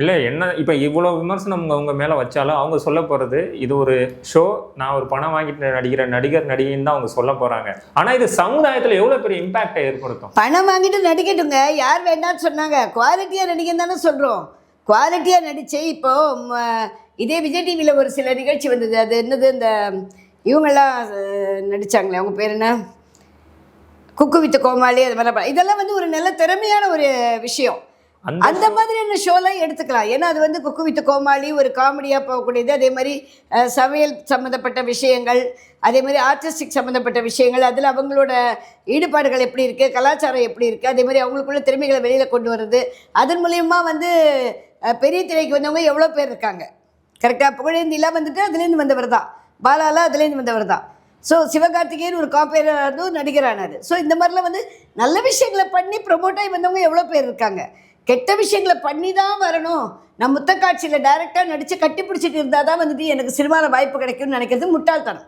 இல்லை என்ன இப்போ இவ்வளோ விமர்சனம் அவங்க அவங்க மேலே வச்சாலும் அவங்க சொல்ல போகிறது இது ஒரு ஷோ நான் ஒரு பணம் வாங்கிட்டு நடிக்கிற நடிகர் நடிகைன்னு தான் அவங்க சொல்ல போகிறாங்க ஆனால் இது சமுதாயத்தில் எவ்வளோ பெரிய இம்பாக்டை ஏற்படுத்தும்? பணம் வாங்கிட்டு நடிக்கட்டுங்க. யார் வேண்டாம்னு சொன்னாங்க. குவாலிட்டியாக நடிகன் தானே சொல்கிறோம் குவாலிட்டியாக நடித்து இப்போது இதே விஜய் டிவியில் ஒரு சில நிகழ்ச்சி வந்தது. அது என்னது இந்த இவங்கெல்லாம் நடித்தாங்களே அவங்க பேர் என்ன? குக்கு வித்து கோமாளி அது மாதிரிலாம். இதெல்லாம் வந்து ஒரு நல்ல திறமையான ஒரு விஷயம். அந்த மாதிரியான ஷோலாம் எடுத்துக்கலாம். ஏன்னா அது வந்து குக்கு வித்து கோமாளி ஒரு காமெடியாக போகக்கூடியது. அதே மாதிரி சமையல் சம்மந்தப்பட்ட விஷயங்கள் அதே மாதிரி ஆர்டிஸ்டிக் சம்மந்தப்பட்ட விஷயங்கள் அதில் அவங்களோட ஈடுபாடுகள் எப்படி இருக்குது கலாச்சாரம் எப்படி இருக்குது அதே மாதிரி அவங்களுக்குள்ள திறமைகளை வெளியில் கொண்டு வர்றது அதன் மூலியமா வந்து பெரிய திரைக்கு வந்தவங்க எவ்வளோ பேர் இருக்காங்க. கரெக்டாக புகழேந்திலாம் வந்துட்டு அதுலேருந்து வந்தவர் தான். பாலாலாம் அதுலேருந்து வந்தவர் தான். ஸோ சிவகார்த்திகேயன் ஒரு காப்பேராக இருந்து ஒரு நடிகரானார். ஸோ இந்த மாதிரிலாம் வந்து நல்ல விஷயங்களை பண்ணி ப்ரொமோட் ஆகி வந்தவங்க எவ்வளோ பேர் இருக்காங்க. கெட்ட விஷயங்களை பண்ணி தான் வரணும். நான் முத்தக்காட்சியில் டைரெக்டாக நடித்து கட்டி பிடிச்சிட்டு இருந்தால் தான் வந்துட்டு எனக்கு சினிமாவில் வாய்ப்பு கிடைக்கும்னு நினைக்கிறது முட்டாள்தனம்.